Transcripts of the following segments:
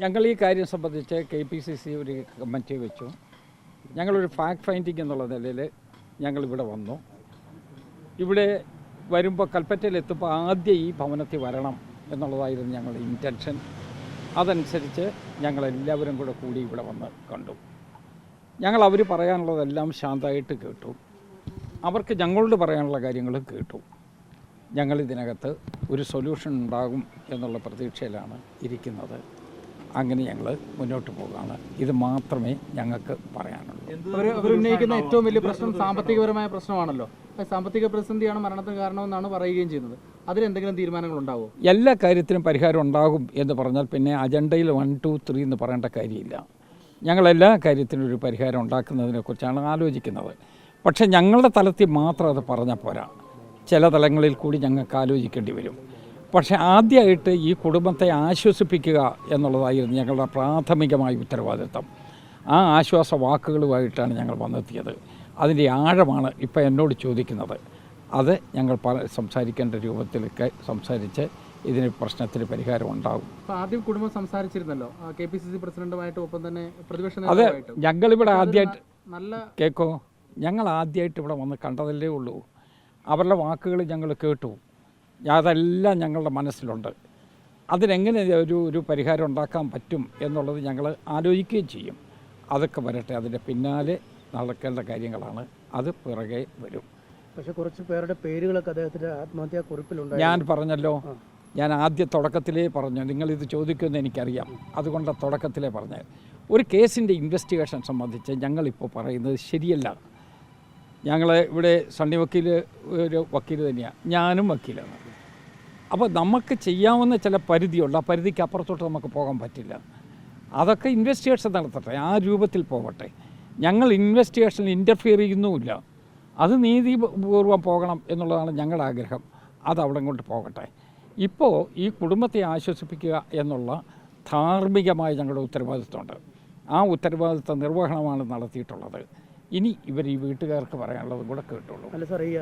ഞങ്ങൾ ഈ കാര്യം സംബന്ധിച്ച് കെ പി സി സി ഒരു കമ്മിറ്റി വെച്ചു. ഞങ്ങളൊരു ഫാക്ട് ഫൈൻഡിങ് എന്നുള്ള നിലയിൽ ഞങ്ങളിവിടെ വന്നു. ഇവിടെ വരുമ്പോൾ കൽപ്പറ്റയിൽ എത്തുമ്പോൾ ആദ്യം ഈ ഭവനത്തിൽ വരണം എന്നുള്ളതായിരുന്നു ഞങ്ങളുടെ ഇന്റൻഷൻ അതനുസരിച്ച് ഞങ്ങളെല്ലാവരും കൂടെ കൂടി ഇവിടെ വന്ന് കണ്ടു. ഞങ്ങൾ അവർ പറയാനുള്ളതെല്ലാം ശാന്തമായിട്ട് കേട്ടു. അവർക്ക് ഞങ്ങളോട് പറയാനുള്ള കാര്യങ്ങളും കേട്ടു. ഞങ്ങൾ ഇതിനകത്ത് ഒരു സൊല്യൂഷൻ ഉണ്ടാകും എന്നുള്ള പ്രതീക്ഷയിലാണ് ഇരിക്കുന്നത്. അങ്ങനെ ഞങ്ങൾ മുന്നോട്ട് പോകുകയാണ് ഇത് മാത്രമേ ഞങ്ങൾക്ക് പറയാനുള്ളൂ. അവർ ഉന്നയിക്കുന്ന ഏറ്റവും വലിയ പ്രശ്നം സാമ്പത്തികപരമായ പ്രശ്നമാണല്ലോ. സാമ്പത്തിക പ്രതിസന്ധിയാണ് മരണത്തിന് കാരണമെന്നാണ് പറയുകയും ചെയ്യുന്നത്. അതിലെന്തെങ്കിലും തീരുമാനങ്ങൾ ഉണ്ടാവും എല്ലാ കാര്യത്തിനും പരിഹാരം ഉണ്ടാകും എന്ന് പറഞ്ഞാൽ പിന്നെ അജണ്ടയിൽ വൺ ടു ത്രീ എന്ന് പറയേണ്ട കാര്യമില്ല. ഞങ്ങൾ എല്ലാ കാര്യത്തിനും ഒരു പരിഹാരം ഉണ്ടാക്കുന്നതിനെക്കുറിച്ചാണ് ആലോചിക്കുന്നത്. പക്ഷേ ഞങ്ങളുടെ തലത്തിൽ മാത്രം അത് പറഞ്ഞാൽ പോരാ. ചില തലങ്ങളിൽ കൂടി ഞങ്ങൾക്ക് ആലോചിക്കേണ്ടി വരും. പക്ഷേ ആദ്യമായിട്ട് ഈ കുടുംബത്തെ ആശ്വസിപ്പിക്കുക എന്നുള്ളതായിരുന്നു ഞങ്ങളുടെ പ്രാഥമികമായ ഉത്തരവാദിത്തം. ആ ആശ്വാസ വാക്കുകളുമായിട്ടാണ് ഞങ്ങൾ വന്നെത്തിയത്. അതിന്റെ ആഴമാണ് ഇപ്പോൾ എന്നോട് ചോദിക്കുന്നത്. അത് ഞങ്ങൾ പല സംസാരിക്കേണ്ട രൂപത്തിലൊക്കെ സംസാരിച്ച് ഇതിന് പ്രശ്നത്തിന് പരിഹാരം ഉണ്ടാകും. ആദ്യം കുടുംബം സംസാരിച്ചിരുന്നല്ലോ. കെ പി സി സി പ്രസിഡന്റുമായിട്ട് ഒപ്പം തന്നെ പ്രതിപക്ഷ അതെ ഞങ്ങളിവിടെ ആദ്യമായിട്ട് നല്ല കേക്കോ? ഞങ്ങൾ ആദ്യമായിട്ട് ഇവിടെ വന്ന് കണ്ടതല്ലേ ഉള്ളൂ. അവരുടെ വാക്കുകൾ ഞങ്ങൾ കേട്ടു. അതെല്ലാം ഞങ്ങളുടെ മനസ്സിലുണ്ട്. അതിനെങ്ങനെ ഒരു ഒരു പരിഹാരം ഉണ്ടാക്കാൻ പറ്റും എന്നുള്ളത് ഞങ്ങൾ ആലോചിക്കുകയും ചെയ്യും. അതൊക്കെ വരട്ടെ അതിന്റെ പിന്നാലെ നടക്കേണ്ട കാര്യങ്ങളാണ്. അത് പിറകെ വരും. പക്ഷെ കുറച്ച് പേരുടെ പേരുകളൊക്കെ അദ്ദേഹത്തിന്റെ ആത്മഹത്യാ കുറിപ്പിലുണ്ട് ഞാൻ പറഞ്ഞല്ലോ. ഞാൻ ആദ്യ തുടക്കത്തിലേ പറഞ്ഞു. നിങ്ങളിത് ചോദിക്കുമെന്ന് എനിക്കറിയാം. അതുകൊണ്ട് തുടക്കത്തിലേ പറഞ്ഞത് ഒരു കേസിന്റെ ഇൻവെസ്റ്റിഗേഷൻ സംബന്ധിച്ച് ഞങ്ങളിപ്പോൾ പറയുന്നത് ശരിയല്ല. ഞങ്ങൾ ഇവിടെ സണ്ണി വക്കീൽ ഒരു വക്കീൽ തന്നെയാണ് ഞാനും വക്കീലാണ്. അപ്പോൾ നമുക്ക് ചെയ്യാവുന്ന ചില പരിധിയുണ്ട് ആ പരിധിക്ക് അപ്പുറത്തോട്ട് നമുക്ക് പോകാൻ പറ്റില്ല. അതൊക്കെ ഇൻവെസ്റ്റിഗേഷൻ നടത്തട്ടെ ആ രൂപത്തിൽ പോകട്ടെ. ഞങ്ങൾ ഇൻവെസ്റ്റിഗേഷനിൽ ഇന്റർഫിയർ ചെയ്യുന്നുമില്ല. അത് നീതിപൂർവം പോകണം എന്നുള്ളതാണ് ഞങ്ങളുടെ ആഗ്രഹം. അത് അവിടെ കൊണ്ട് പോകട്ടെ. ഇപ്പോൾ ഈ കുടുംബത്തെ ആശ്വസിപ്പിക്കുക എന്നുള്ള ധാർമ്മികമായ ഞങ്ങളുടെ ഉത്തരവാദിത്വമുണ്ട്. ആ ഉത്തരവാദിത്വ നിർവഹണമാണ് നടത്തിയിട്ടുള്ളത്. ഇനി ഇവർ ഈ വീട്ടുകാർക്ക് പറയാനുള്ളത് കൂടെ കേട്ടുള്ളൂ അല്ല സാർ ഈ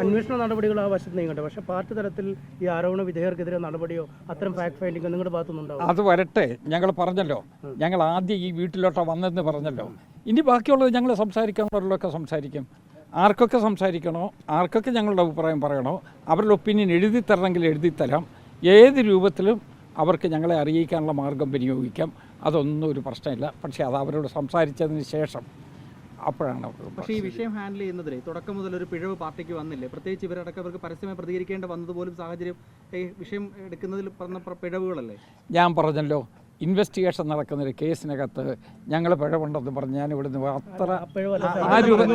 അന്വേഷണ നടപടികൾ ആ വശത്ത് നീങ്ങട്ടെ പക്ഷെ പാർട്ടി തലത്തിൽ ഈ ആരോപണ വിധേയർക്കെതിരെ നടപടിയോ അത്തരം ഫാക്ട് ഫൈൻഡിങ്ങോ നിങ്ങളുടെ ഭാഗത്തുനിന്നുണ്ടാവും അത് വരട്ടെ. ഞങ്ങൾ പറഞ്ഞല്ലോ. ഞങ്ങൾ ആദ്യം ഈ വീട്ടിലോട്ടാ വന്നതെന്ന് പറഞ്ഞല്ലോ. ഇനി ബാക്കിയുള്ളത് ഞങ്ങൾ സംസാരിക്കാനുള്ളവരിലൊക്കെ സംസാരിക്കും. ആർക്കൊക്കെ സംസാരിക്കണോ ആർക്കൊക്കെ ഞങ്ങളുടെ അഭിപ്രായം പറയണോ അവരുടെ ഒപ്പീനിയൻ എഴുതി തരണമെങ്കിൽ എഴുതി തരാം. ഏത് രൂപത്തിലും അവർക്ക് ഞങ്ങളെ അറിയിക്കാനുള്ള മാർഗം വിനിയോഗിക്കാം. അതൊന്നും ഒരു പ്രശ്നമില്ല. പക്ഷേ അത് അവരോട് സംസാരിച്ചതിന് ശേഷം അപ്പോഴാണ് പക്ഷേ ഈ വിഷയം ഹാൻഡിൽ ചെയ്യുന്നതിലെ തുടക്കം മുതൽ ഒരു പിഴവ് പാർട്ടിക്ക് വന്നില്ലേ? പ്രത്യേകിച്ച് ഇവരടക്കം അവർക്ക് പരസ്യമായി പ്രതികരിക്കേണ്ട വന്നതുപോലും സാഹചര്യം ഈ വിഷയം എടുക്കുന്നതിൽ പറഞ്ഞ പിഴവുകളല്ലേ? ഞാൻ പറഞ്ഞല്ലോ ഇൻവെസ്റ്റിഗേഷൻ നടക്കുന്ന ഒരു കേസിനകത്ത് ഞങ്ങൾ പിഴവുണ്ടെന്ന് പറഞ്ഞ് ഞാൻ ഇവിടുന്ന് അത്ര ആ രൂപത്തിൽ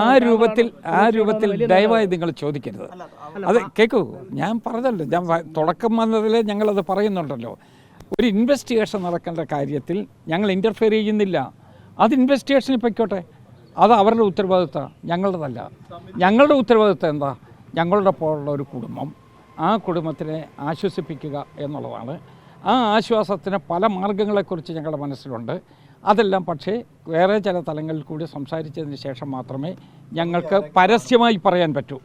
ആ- രൂപത്തിൽ ആ രൂപത്തിൽ ദയവായി നിങ്ങൾ ചോദിക്കരുത്. അത് കേൾക്കൂ ഞാൻ പറഞ്ഞല്ലോ ഞാൻ തുടക്കം വന്നതിൽ ഞങ്ങളത് പറയുന്നുണ്ടല്ലോ. ഒരു ഇൻവെസ്റ്റിഗേഷൻ നടക്കേണ്ട കാര്യത്തിൽ ഞങ്ങൾ ഇന്റർഫിയർ ചെയ്യുന്നില്ല. അത് ഇൻവെസ്റ്റേഴ്സിന് പൊയ്ക്കോട്ടെ. അത് അവരുടെ ഉത്തരവാദിത്തമാണ് ഞങ്ങളുടേതല്ല. ഞങ്ങളുടെ ഉത്തരവാദിത്തം എന്താ? ഞങ്ങളുടെ പോലുള്ള ഒരു കുടുംബം ആ കുടുംബത്തിനെ ആശ്വസിപ്പിക്കുക എന്നുള്ളതാണ്. ആ ആശ്വാസത്തിന് പല മാർഗങ്ങളെക്കുറിച്ച് ഞങ്ങളുടെ മനസ്സിലുണ്ട്. അതെല്ലാം പക്ഷേ വേറെ ചില തലങ്ങളിൽ കൂടി സംസാരിച്ചതിന് ശേഷം മാത്രമേ ഞങ്ങൾക്ക് പരസ്യമായി പറയാൻ പറ്റൂ.